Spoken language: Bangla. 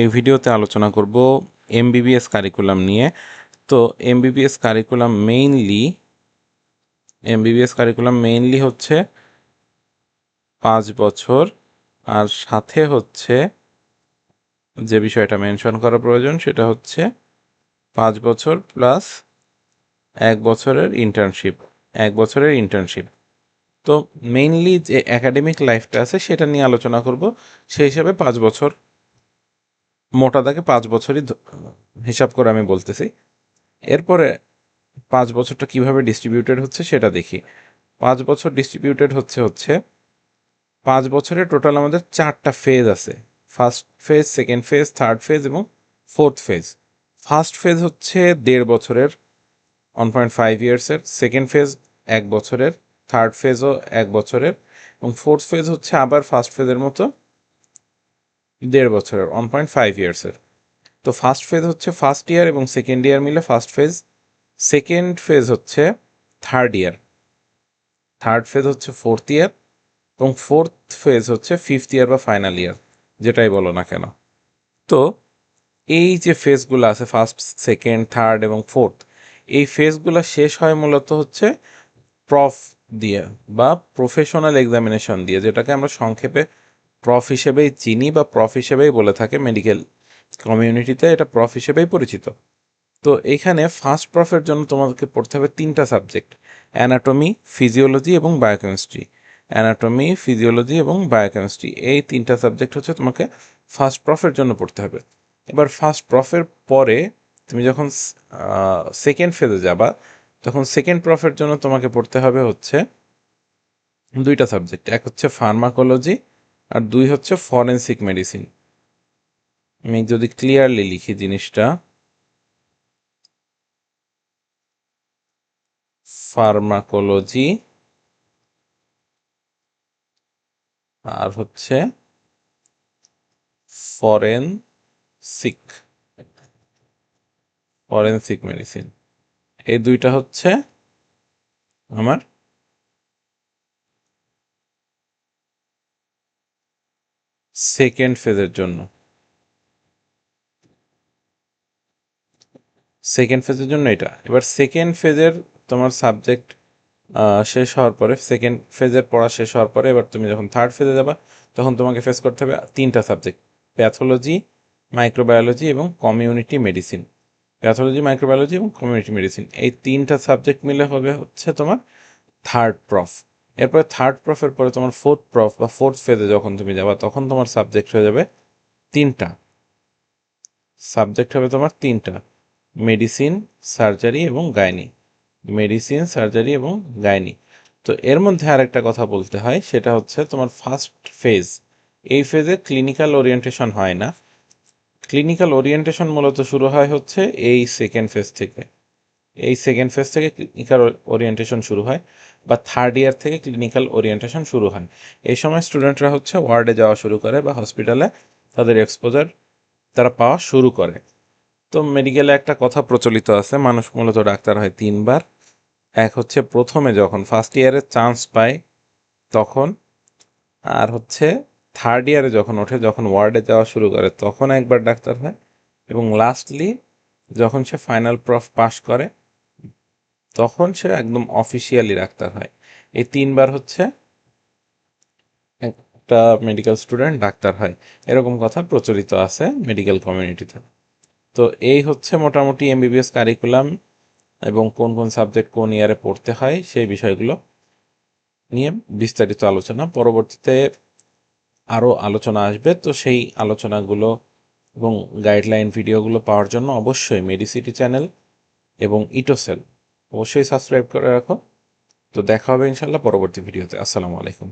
এই ভিডিওতে আলোচনা করব এমবিবিএস কারিকুলাম নিয়ে। তো MBBS curriculum mainly MBBS curriculum mainly হচ্ছে পাঁচ বছর, আর সাথে হচ্ছে যে বিষয়টা মেনশন করা প্রয়োজন সেটা হচ্ছে পাঁচ বছর প্লাস এক বছরের ইন্টার্নশিপ এক বছরের ইন্টার্নশিপ তো মেইনলি যে একাডেমিক লাইফটা আছে সেটা নিয়ে আলোচনা করব, সেই হিসাবে পাঁচ বছর মোটা দাগে পাঁচ বছরই হিসাব করে আমি বলতেছি। এরপরে পাঁচ বছরটা কীভাবে ডিস্ট্রিবিউটেড হচ্ছে সেটা দেখি। পাঁচ বছর ডিস্ট্রিবিউটেড হচ্ছে হচ্ছে পাঁচ বছরে টোটাল আমাদের চারটা ফেজ আছে। First phase second phase third phase এবং ফোর্থ ফেজ ফার্স্ট ফেজ হচ্ছে দেড় বছরের ওয়ান পয়েন্ট ফাইভ ইয়ার্সের সেকেন্ড ফেজ এক বছরের। থার্ড ফেজও এক বছরের। এবং ফোর্থ ফেজ হচ্ছে আবার ফার্স্ট ফেজের মতো দেড় বছরের ওয়ান পয়েন্ট ফাইভ ইয়ার্সের তো ফার্স্ট ফেজ হচ্ছে ফার্স্ট ইয়ার এবং সেকেন্ড ইয়ার মিলে ফার্স্ট ফেজ সেকেন্ড ফেজ হচ্ছে থার্ড ইয়ার থার্ড ফেজ হচ্ছে ফোর্থ ইয়ার এবং ফোর্থ ফেজ হচ্ছে ফিফথ ইয়ার বা ফাইনাল ইয়ার যেটাই বলো না কেন। তো এই যে ফেজগুলো আছে ফার্স্ট সেকেন্ড থার্ড এবং ফোর্থ এই ফেজগুলো শেষ হয় মূলত হচ্ছে প্রফ দিয়ে বা প্রফেশনাল এক্সামিনেশন দিয়ে, যেটাকে আমরা সংক্ষেপে প্রফ হিসেবেই চিনি বা প্রফ হিসেবেই বলে থাকে মেডিকেল কমিউনিটিতে এটা প্রফ হিসেবেই পরিচিত। তো এইখানে ফার্স্ট প্রফের জন্য তোমাদেরকে পড়তে হবে তিনটা সাবজেক্ট অ্যানাটমি ফিজিওলজি এবং বায়োকেমিস্ট্রি অ্যানাটমি ফিজিওলজি এবং বায়োকেমিস্ট্রি এই তিনটা সাবজেক্ট হচ্ছে তোমাকে ফার্স্ট প্রফের জন্য পড়তে হবে। এবার ফার্স্ট প্রফের পরে তুমি যখন সেকেন্ড ফেজে যাবা, তখন সেকেন্ড প্রফের জন্য তোমাকে পড়তে হবে হচ্ছে দুইটা সাবজেক্ট এক হচ্ছে ফার্মাকোলজি আর দুই হচ্ছে ফরেনসিক মেডিসিন আমি যদি ক্লিয়ারলি লিখি জিনিসটা ফার্মাকোলজি আর হচ্ছে ফরেনসিক ফরেনসিক মেডিসিন এই দুইটা হচ্ছে আমার সেকেন্ড ফেজের জন্য। সেকেন্ড ফেজের জন্য এটা। এবার সেকেন্ড ফেজের তোমার সাবজেক্ট শেষ হওয়ার পরে, সেকেন্ড ফেজের পড়া শেষ হওয়ার পরে, এবার তুমি যখন থার্ড ফেজে যাবা, তখন তোমাকে ফেস করতে হবে তিনটা সাবজেক্ট প্যাথোলজি মাইক্রোবায়োলজি এবং কমিউনিটি মেডিসিন প্যাথোলজি মাইক্রোবায়োলজি এবং কমিউনিটি মেডিসিন এই তিনটা সাবজেক্ট মিলে হবে হচ্ছে তোমার থার্ড প্রফ এরপরে থার্ড প্রফের পরে তোমার ফোর্থ প্রফ বা ফোর্থ ফেজে যখন তুমি যাবা, তখন তোমার সাবজেক্ট হয়ে যাবে তিনটা। সাবজেক্ট হবে তোমার তিনটা মেডিসিন সার্জারি এবং গাইনি মেডিসিন সার্জারি এবং গাইনি তো এর মধ্যে আরেকটা কথা বলতে হয়, সেটা হচ্ছে তোমার ফার্স্ট ফেজ এই ফেজে ক্লিনিক্যাল ওরিয়েন্টেশন হয় না। ক্লিনিক্যাল ওরিয়েন্টেশন মূলত শুরু হয় হচ্ছে এই সেকেন্ড ফেজ থেকে। এই সেকেন্ড ফেজ থেকে ক্লিনিক্যাল ওরিয়েন্টেশন শুরু হয় বা থার্ড ইয়ার থেকে ক্লিনিক্যাল ওরিয়েন্টেশন শুরু হয়। এই সময় স্টুডেন্টরা হচ্ছে ওয়ার্ডে যাওয়া শুরু করে বা হসপিটালে তাদের এক্সপোজার তারা পাওয়া শুরু করে। তো মেডিকেলে একটা কথা প্রচলিত আছে, মানুষ মূলত ডাক্তার হয় তিনবার। এক হচ্ছে প্রথমে যখন ফার্স্ট ইয়ারে চান্স পায়, তখন আর হচ্ছে থার্ড ইয়ারে যখন ওঠে, যখন ওয়ার্ডে যাওয়া শুরু করে, তখন একবার ডাক্তার হয় এবং লাস্টলি যখন সে ফাইনাল প্রফ পাস করে তখন সে একদম অফিসিয়ালি ডাক্তার হয়। এই তিনবার হচ্ছে একটা মেডিকেল স্টুডেন্ট ডাক্তার হয়। এরকম কথা প্রচলিত আছে মেডিকেল কমিউনিটিতে তো এই হচ্ছে মোটামুটি এমবিবিএস কারিকুলাম এবং কোন কোন সাবজেক্ট কোন ইয়ারে পড়তে হয় সেই বিষয়গুলো নিয়ে বিস্তারিত আলোচনা। পরবর্তীতে আরও আলোচনা আসবে। তো সেই আলোচনাগুলো এবং গাইডলাইন ভিডিওগুলো পাওয়ার জন্য অবশ্যই মেডিসিটি চ্যানেল এবং ইটোসেল অবশ্যই সাবস্ক্রাইব করে রাখো। তো দেখা হবে ইনশাল্লাহ পরবর্তী ভিডিওতে। আসসালামু আলাইকুম।